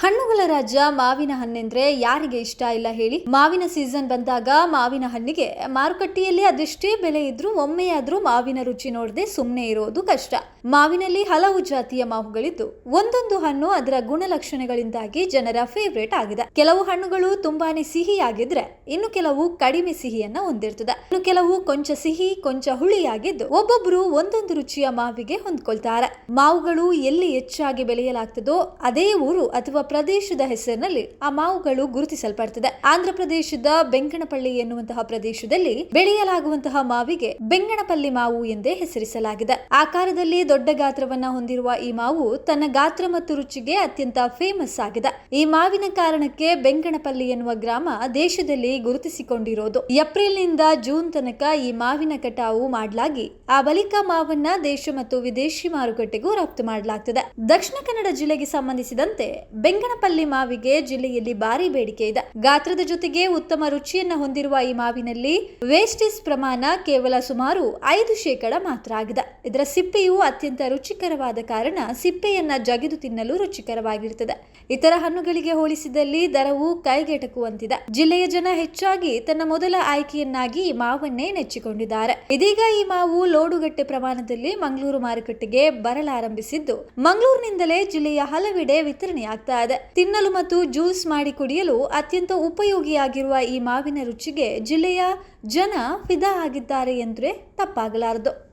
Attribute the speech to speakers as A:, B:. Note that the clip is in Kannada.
A: ಹಣ್ಣುಗಳ ರಾಜ್ಯ ಮಾವಿನ ಹಣ್ಣೆಂದ್ರೆ ಯಾರಿಗೆ ಇಷ್ಟ ಇಲ್ಲ ಹೇಳಿ? ಮಾವಿನ ಸೀಸನ್ ಬಂದಾಗ ಮಾವಿನ ಹಣ್ಣಿಗೆ ಮಾರುಕಟ್ಟೆಯಲ್ಲಿ ಅದೆಷ್ಟೇ ಬೆಲೆ ಇದ್ರೂ ಒಮ್ಮೆಯಾದ್ರೂ ಮಾವಿನ ರುಚಿ ನೋಡದೆ ಸುಮ್ಮನೆ ಇರೋದು ಕಷ್ಟ. ಮಾವಿನಲ್ಲಿ ಹಲವು ಜಾತಿಯ ಮಾವುಗಳಿದ್ದು, ಒಂದೊಂದು ಹಣ್ಣು ಅದರ ಗುಣಲಕ್ಷಣಗಳಿಂದಾಗಿ ಜನರ ಫೇವ್ರೇಟ್ ಆಗಿದೆ. ಕೆಲವು ಹಣ್ಣುಗಳು ತುಂಬಾನೇ ಸಿಹಿಯಾಗಿದ್ರೆ, ಇನ್ನು ಕೆಲವು ಕಡಿಮೆ ಸಿಹಿಯನ್ನ ಹೊಂದಿರ್ತದೆ. ಇನ್ನು ಕೆಲವು ಕೊಂಚ ಸಿಹಿ, ಕೊಂಚ ಹುಳಿಯಾಗಿದ್ದು, ಒಬ್ಬೊಬ್ರು ಒಂದೊಂದು ರುಚಿಯ ಮಾವಿಗೆ ಹೊಂದ್ಕೊಳ್ತಾರೆ. ಮಾವುಗಳು ಎಲ್ಲಿ ಹೆಚ್ಚಾಗಿ ಬೆಳೆಯಲಾಗ್ತದೋ, ಅದೇ ಊರು ಅಥವಾ ಪ್ರದೇಶದ ಹೆಸರಿನಲ್ಲಿ ಆ ಮಾವುಗಳು ಗುರುತಿಸಲ್ಪಡ್ತದೆ. ಆಂಧ್ರ ಪ್ರದೇಶದ ಬೆಂಕಣಪಳ್ಳಿ ಎನ್ನುವಂತಹ ಪ್ರದೇಶದಲ್ಲಿ ಬೆಳೆಯಲಾಗುವಂತಹ ಮಾವಿಗೆ ಬೆಂಗಣಪಲ್ಲಿ ಮಾವು ಎಂದೇ ಹೆಸರಿಸಲಾಗಿದೆ. ಆಕಾರದಲ್ಲಿ ದೊಡ್ಡ ಗಾತ್ರವನ್ನ ಹೊಂದಿರುವ ಈ ಮಾವು ತನ್ನ ಗಾತ್ರ ಮತ್ತು ರುಚಿಗೆ ಅತ್ಯಂತ ಫೇಮಸ್ ಆಗಿದೆ. ಈ ಮಾವಿನ ಕಾರಣಕ್ಕೆ ಬೆಂಗಣಪಲ್ಲಿ ಎನ್ನುವ ಗ್ರಾಮ ದೇಶದಲ್ಲಿ ಗುರುತಿಸಿಕೊಂಡಿರೋದು. ಏಪ್ರಿಲ್ನಿಂದ ಜೂನ್ ತನಕ ಈ ಮಾವಿನ ಕಟಾವು ಮಾಡಲಾಗಿ, ಆ ಬಳಿಕ ಮಾವನ್ನ ದೇಶ ಮತ್ತು ವಿದೇಶಿ ಮಾರುಕಟ್ಟೆಗೂ ರಫ್ತು ಮಾಡಲಾಗ್ತದೆ. ದಕ್ಷಿಣ ಕನ್ನಡ ಜಿಲ್ಲೆಗೆ ಸಂಬಂಧಿಸಿದಂತೆ ಬೆಂಗಣಪಲ್ಲಿ ಮಾವಿಗೆ ಜಿಲ್ಲೆಯಲ್ಲಿ ಭಾರಿ ಬೇಡಿಕೆ ಇದೆ. ಗಾತ್ರದ ಜೊತೆಗೆ ಉತ್ತಮ ರುಚಿಯನ್ನು ಹೊಂದಿರುವ ಈ ಮಾವಿನಲ್ಲಿ ವೇಸ್ಟೇಜ್ ಪ್ರಮಾಣ ಕೇವಲ ಸುಮಾರು ಐದು ಶೇಕಡ ಮಾತ್ರ ಆಗಿದೆ. ಇದರ ಸಿಪ್ಪೆಯು ಅತ್ಯಂತ ರುಚಿಕರವಾದ ಕಾರಣ ಸಿಪ್ಪೆಯನ್ನ ಜಗಿದು ತಿನ್ನಲು ರುಚಿಕರವಾಗಿರುತ್ತದೆ. ಇತರ ಹಣ್ಣುಗಳಿಗೆ ಹೋಲಿಸಿದಲ್ಲಿ ದರವು ಕೈಗೆಟಕುವಂತಿದೆ. ಜಿಲ್ಲೆಯ ಜನ ಹೆಚ್ಚಾಗಿ ತನ್ನ ಮೊದಲ ಆಯ್ಕೆಯನ್ನಾಗಿ ಈ ಮಾವನ್ನೇ ನೆಚ್ಚಿಕೊಂಡಿದ್ದಾರೆ. ಇದೀಗ ಈ ಮಾವು ಲೋಡುಗಟ್ಟೆ ಪ್ರಮಾಣದಲ್ಲಿ ಮಂಗಳೂರು ಮಾರುಕಟ್ಟೆಗೆ ಬರಲಾರಂಭಿಸಿದ್ದು. ಮಂಗಳೂರಿನಿಂದಲೇ ಜಿಲ್ಲೆಯ ಹಲವೆಡೆ ವಿತರಣೆಯಾಗ್ತಾ ಇದೆ ತಿನ್ನಲು ಮತ್ತು ಜ್ಯೂಸ್ ಮಾಡಿ ಕುಡಿಯಲು ಅತ್ಯಂತ ಉಪಯೋಗಿಯಾಗಿರುವ ಈ ಮಾವಿನ ರುಚಿಗೆ ಜಿಲ್ಲೆಯ ಜನ ಫಿದಾ ಆಗಿದ್ದಾರೆ ಎಂದರೆ ತಪ್ಪಾಗಲಾರದು.